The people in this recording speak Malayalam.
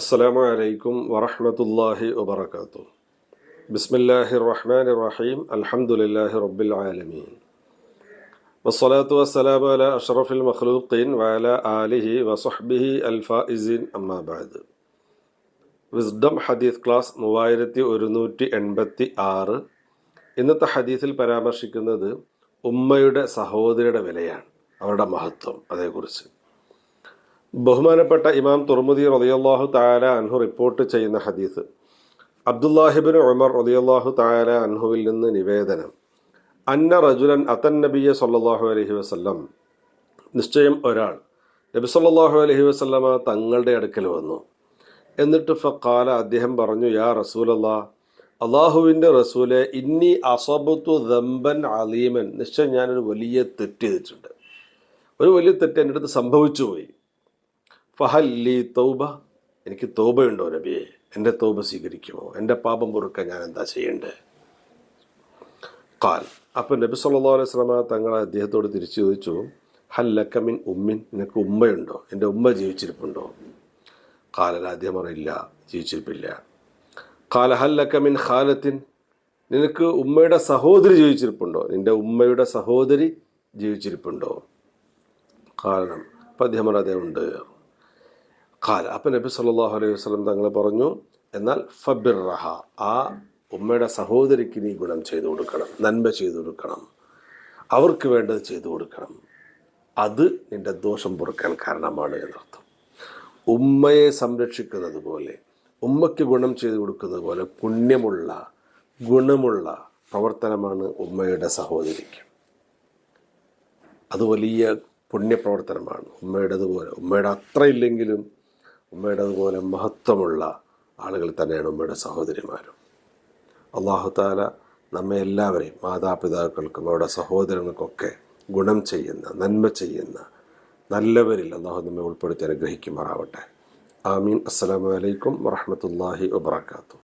അസ്സലാമു അലൈക്കും വറഹ്മത്തുള്ളാഹി വബറകാതുഹു ബിസ്മില്ലാഹിർ റഹ്മാനിർ റഹീം അൽഹംദുലില്ലാഹി റബ്ബിൽ ആലമീൻ വസ്സലാത്തു വസ്സലാമു അല അഷ്റഫിൽ മഖ്ലൂഖീൻ വഅല ആലിഹി വസഹ്ബിഹി അൽഫായിസീൻ അമ്മാ ബഅദ് വിസ്ഡം ഹദീസ് ക്ലാസ് മൂവായിരത്തി ഒരുന്നൂറ്റി എൺപത്തി ആറ്. ഇന്നത്തെ ഹദീസിൽ പരാമർശിക്കുന്നത് ഉമ്മയുടെ സഹോദരിയുടെ വിലയാണ്. അവരുടെ മഹത്വം അതേക്കുറിച്ച്. ബഹുമാനപ്പെട്ട ഇമാം തുർമുദി റളിയല്ലാഹു താല അൻഹു റിപ്പോർട്ട് ചെയ്യുന്ന ഹദീസ്. അബ്ദുല്ലാഹിബിൻ ഉമർ റളിയല്ലാഹു താല അൻഹുവിൽ നിന്ന് നിവേദനം. അന്ന റജുലൻ അത്തൻ നബിയ സല്ലല്ലാഹു അലഹി വസ്ല്ലം. നിശ്ചയം ഒരാൾ നബി സല്ലല്ലാഹു അലഹി വസല്ലമ തങ്ങളുടെ അടുക്കൽ വന്നു. എന്നിട്ട് ഫക്കാല അദ്ദേഹം പറഞ്ഞു യാ റസൂലല്ലാ അള്ളാഹുവിന്റെ റസൂലെ ഇന്നി അസബത്തു ദമ്പൻ അലീമൻ. നിശ്ചയം ഞാനൊരു വലിയ തെറ്റ് ചെയ്തിട്ടുണ്ട്. ഒരു വലിയ തെറ്റ് എന്റെ അടുത്ത് സംഭവിച്ചു പോയി ഫഹല്ലി തൗബ. എനിക്ക് തോബയുണ്ടോ നബിയെ? എന്റെ തോബ സ്വീകരിക്കുമോ? എന്റെ പാപം പൊറുക്കാൻ ഞാൻ എന്താ ചെയ്യേണ്ടത്? കാൽ അപ്പം നബി സല്ലല്ലാഹു അലൈഹി വസല്ലമ തങ്ങൾ അദ്ദേഹത്തോട് തിരിച്ചു ചോദിച്ചു ഹല്ലക്കമിൻ ഉമ്മിൻ? നിനക്ക് ഉമ്മയുണ്ടോ? എന്റെ ഉമ്മ ജീവിച്ചിരിപ്പുണ്ടോ? കാലൽ ആദ്യം പറയില്ല ജീവിച്ചിരിപ്പില്ല. കാല ഹല്ലക്കമിൻ ഖാലത്തിൻ? നിനക്ക് ഉമ്മയുടെ സഹോദരി ജീവിച്ചിരിപ്പുണ്ടോ? നിന്റെ ഉമ്മയുടെ സഹോദരി ജീവിച്ചിരിപ്പുണ്ടോ? കാരണം അതേ ഉണ്ട്. കാല അപ്പം നബി സല്ലല്ലാഹു അലൈഹി വസ്ലം തങ്ങൾ പറഞ്ഞു എന്നാൽ ഫബിർ റഹ ആ ഉമ്മയുടെ സഹോദരിക്ക് നീ ഗുണം ചെയ്തു കൊടുക്കണം നന്മ ചെയ്തു കൊടുക്കണം അവർക്ക് വേണ്ടത് ചെയ്തു കൊടുക്കണം. അത് നിന്റെ ദോഷം പൊറുക്കാൻ കാരണമാണ് എന്നർത്ഥം. ഉമ്മയെ സംരക്ഷിക്കുന്നത് പോലെ ഉമ്മയ്ക്ക് ഗുണം ചെയ്തു കൊടുക്കുന്നത് പോലെ പുണ്യമുള്ള ഗുണമുള്ള പ്രവർത്തനമാണ് ഉമ്മയുടെ സഹോദരിക്ക്. അത് വലിയ പുണ്യപ്രവർത്തനമാണ്. ഉമ്മയുടേതുപോലെ ഉമ്മയുടെ അത്ര ഇല്ലെങ്കിലും ഉമ്മയുടേതുപോലെ മഹത്വമുള്ള ആളുകൾ തന്നെയാണ് ഉമ്മയുടെ സഹോദരിമാരും. അള്ളാഹുത്താല നമ്മെ എല്ലാവരെയും മാതാപിതാക്കൾക്കും അവരുടെ സഹോദരങ്ങൾക്കൊക്കെ ഗുണം ചെയ്യുന്ന നന്മ ചെയ്യുന്ന നല്ലവരിൽ അള്ളാഹു നമ്മെ ഉൾപ്പെടുത്തി അനുഗ്രഹിക്കുമാറാവട്ടെ. ആമീൻ. അസ്സലാമു അലൈക്കും വറഹമത്തല്ലാഹി വബർക്കാത്തു